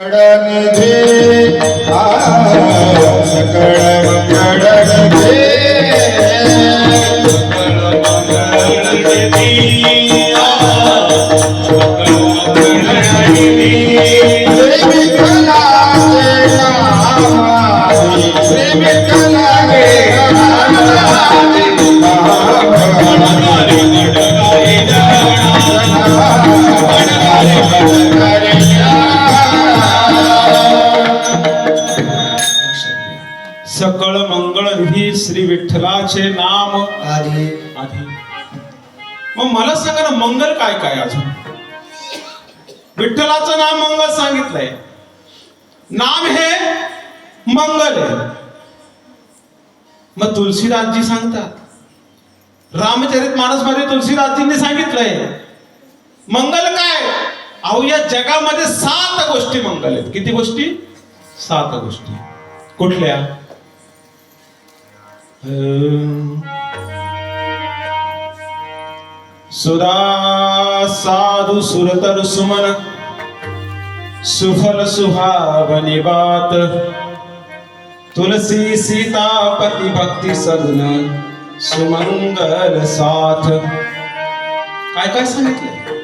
निधी सकळ सकळ मंगळ निधी श्री विठ्ठलाचे नाम. आधी. आधी. मग मला सांगा ना मंगल काय काय अजून? विठ्ठलाचं नाम मंगल सांगितलंय. नाम हे मंगल आहे. मग तुलसीदासजी सांगतात. रामचरित मानसमध्ये तुलसीदासजींनी सांगितलंय. मंगल काय? अहो या जगामध्ये सात गोष्टी मंगल आहेत. किती गोष्टी? सात गोष्टी. कुठल्या? सुधा साधु सुरतर सुमन सुफल सुहावनी बात तुलसी सीतापति भक्ति सदन सुमंगल साथ। काय काय सांगितलं